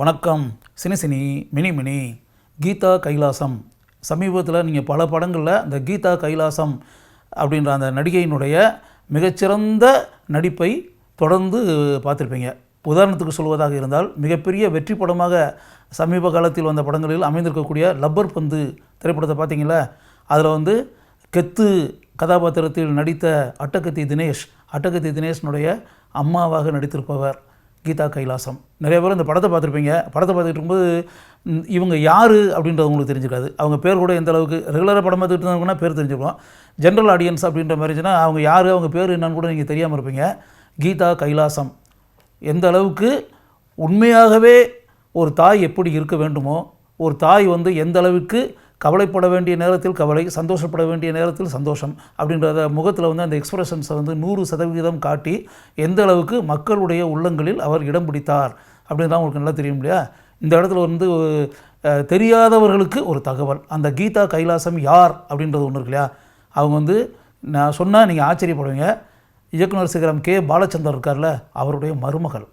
வணக்கம். Cine cine mini mini. Geetha Kailasam. சமீபத்தில் நீங்கள் பல படங்களில் அந்த கீதா கைலாசம் அப்படின்ற அந்த நடிகையினுடைய மிகச்சிறந்த நடிப்பை தொடர்ந்து பார்த்துருப்பீங்க. உதாரணத்துக்கு சொல்வதாக இருந்தால் மிகப்பெரிய வெற்றி படமாக சமீப காலத்தில் வந்த படங்களில் அமைந்திருக்கக்கூடிய லப்பர் பந்து திரைப்படத்தை பார்த்தீங்களா அதில் வந்து கெத்து கதாபாத்திரத்தில் நடித்த அட்டகத்தி தினேஷ் அட்டகத்தி தினேஷனுடைய அம்மாவாக நடித்திருப்பவர். கீதா கைலாசம். நிறைய பேர் இந்த படத்தை பார்த்துருப்பீங்க. படத்தை பார்த்துட்டு இருக்கும்போது இவங்க யார் அப்படின்றது உங்களுக்கு தெரிஞ்சிருக்காது. அவங்க பேர் கூட எந்த அளவுக்கு ரெகுலராக படம் பார்த்துட்டு இருந்தாங்கன்னா பேர் தெரிஞ்சுக்கலாம் ஜென்ரல் ஆடியன்ஸ் அப்படின்ற மாதிரி அவங்க யார் அவங்க பேர் என்னன்னு கூட நீங்கள் தெரியாமல் இருப்பீங்க. கீதா கைலாசம். எந்த அளவுக்கு உண்மையாகவே ஒரு தாய் எப்படி இருக்க வேண்டுமோ ஒரு தாய் வந்து எந்த அளவுக்கு கவலைப்பட வேண்டிய நேரத்தில் கவலை சந்தோஷப்பட வேண்டிய நேரத்தில் சந்தோஷம் அப்படின்றத முகத்தில் வந்து அந்த எக்ஸ்பிரஷன்ஸை வந்து நூறு சதவிகிதம் காட்டி எந்த அளவுக்கு மக்களுடைய உள்ளங்களில் அவர் இடம் பிடித்தார் அப்படின்னு தான் உங்களுக்கு நல்லா தெரியும் இல்லையா? இந்த இடத்துல வந்து தெரியாதவர்களுக்கு ஒரு தகவல். அந்த கீதா கைலாசம் யார் அப்படின்றது ஒன்று இருக்கு இல்லையா? அவங்க வந்து நான் சொன்னால் நீங்கள் ஆச்சரியப்படுவீங்க. இயக்குனர் சிகரம் கே. பாலச்சந்தர் இருக்கார்ல அவருடைய மருமகள்.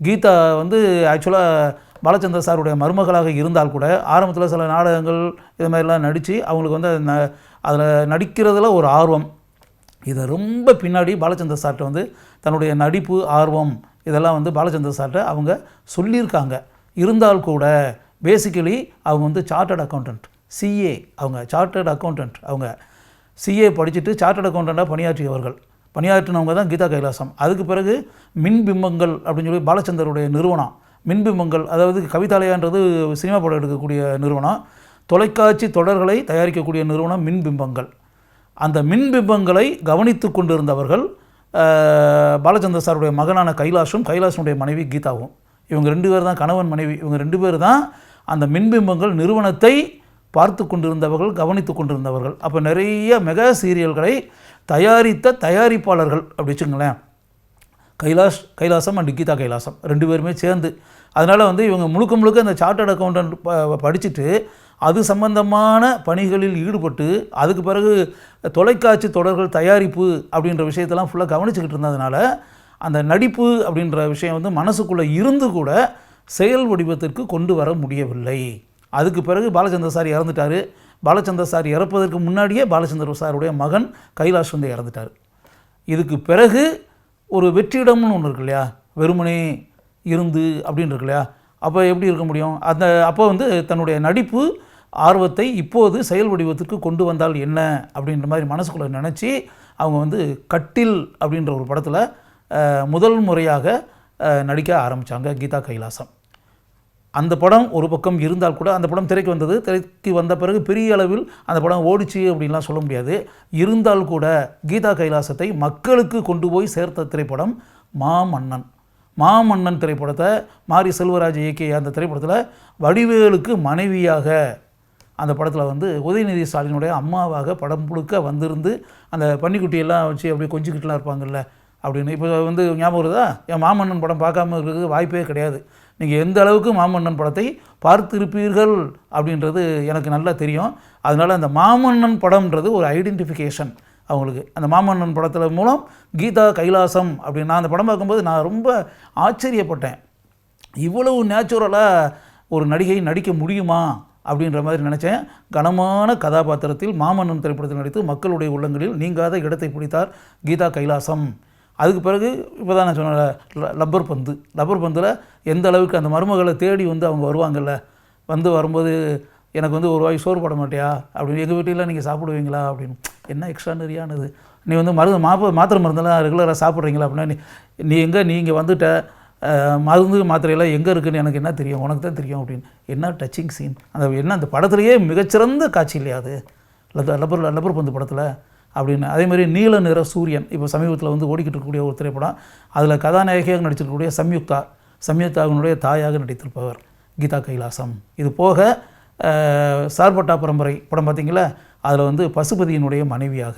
கீதா வந்து ஆக்சுவலாக பாலச்சந்தர் சாருடைய மருமகளாக இருந்தால் கூட ஆரம்பத்தில் சில நாடகங்கள் இது மாதிரிலாம் நடித்து அவங்களுக்கு வந்து ந- அதில் நடிக்கிறதுல ஒரு ஆர்வம். இதை ரொம்ப பின்னாடி பாலச்சந்தர் சார்கிட்ட வந்து தன்னுடைய நடிப்பு ஆர்வம் இதெல்லாம் வந்து பாலச்சந்தர் சார்கிட்ட அவங்க சொல்லியிருக்காங்க. இருந்தால் கூட பேசிக்கலி அவங்க வந்து சார்ட்டர்ட் அக்கௌண்டன்ட் சிஏ அவங்க சார்ட்டர்ட் அக்கௌண்டன்ட் அவங்க. சிஏ படிச்சுட்டு சார்ட்டர்ட் அக்கௌண்டண்ட்டாக பணியாற்றியவர்கள். பணியாற்றினவங்க தான் கீதா கைலாசம். அதுக்கு பிறகு மின்பிம்பங்கள் அப்படின்னு சொல்லி பாலச்சந்தருடைய நிறுவனம். மின்பிம்பங்கள் அதாவது கவிதாலயான்றது சினிமா படம் எடுக்கக்கூடிய நிறுவனம் தொலைக்காட்சி தொடர்களை தயாரிக்கக்கூடிய நிறுவனம் மின்பிம்பங்கள் அந்த மின்பிம்பங்களை கவனித்து கொண்டிருந்தவர்கள் பாலச்சந்திர பாலச்சந்தர் சாருடைய மகனான கைலாஷும் கைலாஷனுடைய மனைவி கீதாவும். இவங்க ரெண்டு பேர் தான் கணவன் மனைவி இவங்க ரெண்டு பேர் தான் அந்த மின்பிம்பங்கள் நிறுவனத்தை பார்த்து கொண்டிருந்தவர்கள் கவனித்து கொண்டிருந்தவர்கள். அப்போ நிறைய மெகா சீரியல்களை தயாரித்த தயாரிப்பாளர்கள் அப்படி வச்சுங்களேன் கைலாஷ் கைலாசம் அண்ட் கீதா கைலாசம். ரெண்டு பேருமே சேர்ந்து. அதனால் வந்து இவங்க முழுக்க முழுக்க இந்த சார்ட்டர்ட் அக்கௌண்டன்ட் ப படிச்சுட்டு அது சம்பந்தமான பணிகளில் ஈடுபட்டு அதுக்கு பிறகு தொலைக்காட்சி தொடர்கள் தயாரிப்பு அப்படின்ற விஷயத்தெல்லாம் ஃபுல்லாக கவனிச்சுக்கிட்டு இருந்ததுனால அந்த நடிப்பு அப்படின்ற விஷயம் வந்து மனசுக்குள்ளே இருந்து கூட செயல் வடிவத்திற்கு கொண்டு வர முடியவில்லை. அதுக்கு பிறகு பாலச்சந்தர் சார் இறந்துட்டார். பாலச்சந்தர் சார் இறப்பதற்கு முன்னாடியே பாலச்சந்தர் சாருடைய மகன் கைலாஷ் வந்து இறந்துட்டார். இதுக்கு பிறகு ஒரு வெற்றிடம்னு ஒன்று இருக்கு இல்லையா? வெறுமனே இருந்து அப்படின்னு இருக்கு இல்லையா? அப்போ எப்படி இருக்க முடியும்? அந்த அப்போ வந்து தன்னுடைய நடிப்பு ஆர்வத்தை இப்போது செயல் வடிவத்திற்கு கொண்டு வந்தால் என்ன? அப்படின்ற மாதிரி மனசுக்குள்ளே நினச்சி அவங்க வந்து கட்டில் அப்படின்ற ஒரு படத்தில் முதல் முறையாக நடிக்க ஆரம்பித்தாங்க கீதா கைலாசம். அந்த படம் ஒரு பக்கம் இருந்தால் கூட அந்த படம் திரைக்கு வந்தது. திரைக்கு வந்த பிறகு பெரிய அளவில் அந்த படம் ஓடிச்சு அப்படின்லாம் சொல்ல முடியாது. இருந்தால் கூட கீதா கைலாசத்தை மக்களுக்கு கொண்டு போய் சேர்த்த திரைப்படம் மாமன்னன். மாமன்னன் திரைப்படத்தை மாரி செல்வராஜ் இயக்கிய அந்த திரைப்படத்தில் வடிவேலுக்கு மனைவியாக அந்த படத்தில் வந்து உதயநிதி ஸ்டாலினுடைய அம்மாவாக படம் முழுக்க வந்திருந்து அந்த பன்னிக்குட்டியெல்லாம் வச்சு அப்படியே கொஞ்சிக்கிட்டுலாம் இருப்பாங்கல்ல அப்படின்னு. இப்போ வந்து ஞாபகம் வருதா? என் மாமன்னன் படம் பார்க்காம இருக்கிறதுக்கு வாய்ப்பே கிடையாது. நீங்கள் எந்த அளவுக்கு மாமன்னன் படத்தை பார்த்திருப்பீர்கள் அப்படின்றது எனக்கு நல்லா தெரியும். அதனால் அந்த மாமன்னன் படம்ன்றது ஒரு ஐடென்டிஃபிகேஷன் அவங்களுக்கு. அந்த மாமன்னன் படத்தில் மூலம் கீதா கைலாசம் அப்படின்னு நான் அந்த படம் பார்க்கும்போது நான் ரொம்ப ஆச்சரியப்பட்டேன். இவ்வளவு நேச்சுரலாக ஒரு நடிகை நடிக்க முடியுமா அப்படின்ற மாதிரி நினச்சேன். கனமான கதாபாத்திரத்தில் மாமன்னன் திரைப்படத்தில் நடித்து மக்களுடைய உள்ளங்களில் நீங்காத இடத்தை பிடித்தார் கீதா கைலாசம். அதுக்கு பிறகு இப்போ தான் நான் சொன்ன ரப்பர் லப்பர் பந்து. லப்பர் பந்தில் எந்த அளவுக்கு அந்த மருமகளை தேடி வந்து அவங்க வருவாங்கல்ல? வந்து வரும்போது எனக்கு வந்து ஒரு வாய் சோறு போட மாட்டியா? அப்படின்னு எங்கள் வீட்டில் நீங்கள் சாப்பிடுவீங்களா? அப்படின்னு. என்ன எக்ஸ்ட்ரானரியானது நீ வந்து மருந்து மாப்ப மாத்திரை மருந்தெல்லாம் ரெகுலராக சாப்பிட்றீங்களா? அப்படின்னா நீ நீ எங்கே நீ இங்கே வந்துட்ட மருந்து மாத்திரையெல்லாம் எங்கே இருக்குன்னு எனக்கு என்ன தெரியும்? உனக்கு தான் தெரியும் அப்படின்னு. என்ன டச்சிங் சீன் அந்த என்ன அந்த படத்துலேயே மிகச்சிறந்த காட்சி இல்லையா அது? லப்பர் லப்பர் பந்து படத்தில். அப்படின்னு. அதே மாதிரி நீல நிற சூரியன் இப்போ சமீபத்தில் வந்து ஓடிக்கிட்டு இருக்கக்கூடிய ஒரு திரைப்படம் அதில் கதாநாயகியாக நடிச்சிருக்கக்கூடிய சம்யுக்தா சம்யுக்தாவினுடைய தாயாக நடித்திருப்பவர் கீதா கைலாசம். இது போக சார்பட்டா பரம்பரை படம் பார்த்தீங்களா அதில் வந்து பசுபதியினுடைய மனைவியாக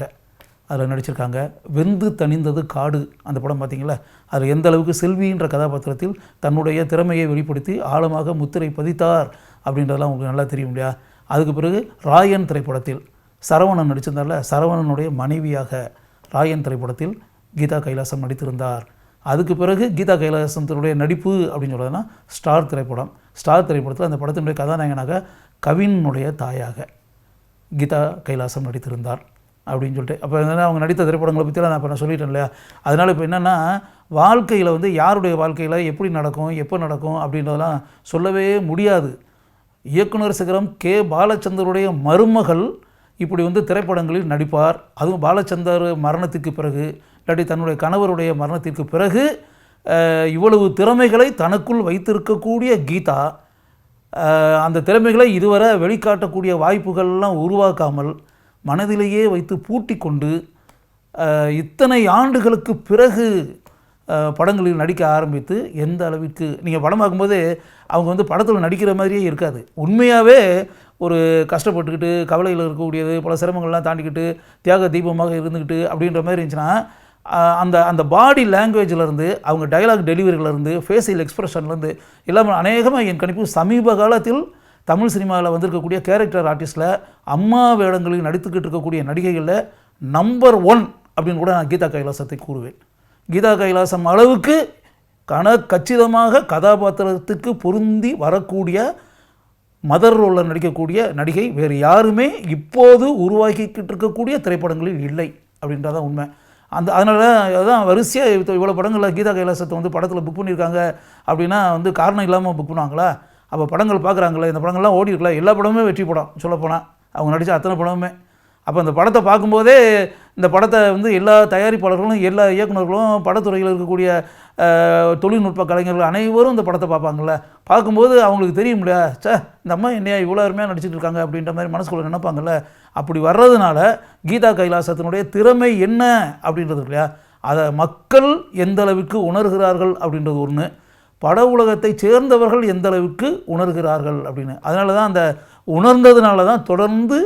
அதில் நடிச்சிருக்காங்க. வெந்து தணிந்தது காடு அந்த படம் பார்த்தீங்களா அதில் எந்த அளவுக்கு செல்வின்ற கதாபாத்திரத்தில் தன்னுடைய திறமையை வெளிப்படுத்தி ஆழமாக முத்திரை பதித்தார் அப்படின்றதெல்லாம் உங்களுக்கு நல்லா தெரியும் இல்லையா? அதுக்கு பிறகு ராயன் திரைப்படத்தில் சரவணன் நடித்திருந்தார்ல சரவணனுடைய மனைவியாக ராயன் திரைப்படத்தில் கீதா கைலாசம் நடித்திருந்தார். அதுக்கு பிறகு கீதா கைலாசத்தினுடைய நடிப்பு அப்படின்னு சொல்கிறதுனா ஸ்டார் திரைப்படம். ஸ்டார் திரைப்படத்தில் அந்த படத்தினுடைய கதாநாயகனாக கவினுடைய தாயாக கீதா கைலாசம் நடித்திருந்தார் அப்படின்னு சொல்லிட்டு. அப்போ என்ன அவங்க நடித்த திரைப்படங்களை பற்றிலாம் நான் இப்போ நான் சொல்லிட்டேன் இல்லையா? அதனால் இப்போ என்னென்னா வாழ்க்கையில் வந்து யாருடைய வாழ்க்கையில் எப்படி நடக்கும் எப்போ நடக்கும் அப்படின்றதெல்லாம் சொல்லவே முடியாது. இயக்குனர் சிகரம் கே. பாலச்சந்தருடைய மருமகள் இப்படி வந்து திரைப்படங்களில் நடிப்பார். அதுவும் பாலச்சந்தர் மரணத்துக்கு பிறகு இல்லாட்டி தன்னுடைய கணவருடைய மரணத்திற்கு பிறகு இவ்வளவு திறமைகளை தனக்குள் வைத்திருக்கக்கூடிய கீதா அந்த திறமைகளை இதுவரை வெளிக்காட்டக்கூடிய வாய்ப்புகள்லாம் உருவாக்காமல் மனதிலேயே வைத்து பூட்டி கொண்டு இத்தனை ஆண்டுகளுக்கு பிறகு படங்களில் நடிக்க ஆரம்பித்து எந்த அளவிற்கு நீங்கள் படம் பார்க்கும்போது அவங்க வந்து படத்தில் நடிக்கிற மாதிரியே இருக்காது. உண்மையாகவே ஒரு கஷ்டப்பட்டுக்கிட்டு கவலையில் இருக்கக்கூடியது பல சிரமங்கள்லாம் தாண்டிக்கிட்டு தியாக தீபமாக இருந்துக்கிட்டு அப்படின்ற மாதிரி இருந்துச்சுன்னா அந்த அந்த பாடி லாங்குவேஜ்லேருந்து அவங்க டைலாக் டெலிவரியிலேருந்து ஃபேஷியல் எக்ஸ்ப்ரெஷன்லேருந்து எல்லாமே அநேகமாக என் கணிப்பு சமீப காலத்தில் தமிழ் சினிமாவில் வந்திருக்கக்கூடிய கேரக்டர் ஆர்டிஸ்டில் அம்மா வேடங்களில் நடித்துக்கிட்டு இருக்கக்கூடிய நடிகைகளில் நம்பர் ஒன் அப்படின்னு கூட நான் கீதா கைலாசத்தை கூறுவேன். கீதா கைலாசம் அளவுக்கு கன கச்சிதமாக கதாபாத்திரத்துக்கு பொருந்தி வரக்கூடிய மதர் ரோலில் நடிக்கக்கூடிய நடிகை வேறு யாருமே இப்போது உருவாக்கிக்கிட்டு இருக்கக்கூடிய திரைப்படங்களில் இல்லை அப்படின்றதான் உண்மை. அந்த அதனால அதுதான் வரிசையாக இவ்வளோ படங்களில் கீதா கைலாசத்தை வந்து படத்தில் புக் பண்ணியிருக்காங்க அப்படின்னா வந்து காரணம் இல்லாமல் புக் பண்ணுவாங்களா? அப்போ படங்கள் பார்க்குறாங்களே இந்த படங்கள்லாம் ஓடி இருக்கல எல்லா படமுமே வெற்றி படம் சொல்லப்போனால். அவங்க நடித்த அத்தனை படமுமே. அப்போ அந்த படத்தை பார்க்கும்போதே இந்த படத்தை வந்து எல்லா தயாரிப்பாளர்களும் எல்லா இயக்குனர்களும் படத்துறையில் இருக்கக்கூடிய தொழில்நுட்ப கலைஞர்கள் அனைவரும் இந்த படத்தை பார்ப்பாங்கள்ல பார்க்கும்போது அவங்களுக்கு தெரியும் இல்லையா சே இந்த அம்மா என்னையா இவ்வளோ அருமையாக நடிச்சிட்டு இருக்காங்க அப்படின்ற மாதிரி மனசுக்குள்ள நினைப்பாங்கல்ல? அப்படி வர்றதுனால கீதா கைலாசத்தினுடைய திறமை என்ன அப்படின்றது இல்லையா? அதை மக்கள் எந்த அளவுக்கு உணர்கிறார்கள் அப்படின்றது ஒன்று பட உலகத்தை சேர்ந்தவர்கள் எந்த அளவுக்கு உணர்கிறார்கள் அப்படின்னு. அதனால தான் அந்த உணர்ந்ததுனால தான் தொடர்ந்து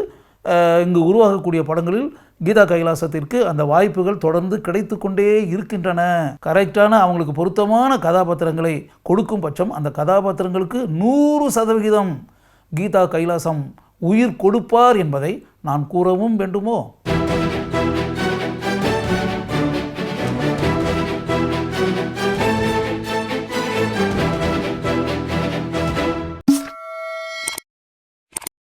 இங்கு உருவாகக்கூடிய படங்களில் கீதா கைலாசத்திற்கு அந்த வாய்ப்புகள் தொடர்ந்து கிடைத்து கொண்டே இருக்கின்றன. கரெக்டான அவங்களுக்கு பொருத்தமான கதாபாத்திரங்களை கொடுக்கும் பட்சம் அந்த கதாபாத்திரங்களுக்கு நூறு சதவிகிதம் கீதா கைலாசம் உயிர் கொடுப்பார் என்பதை நான் கூறவும் வேண்டுமோ?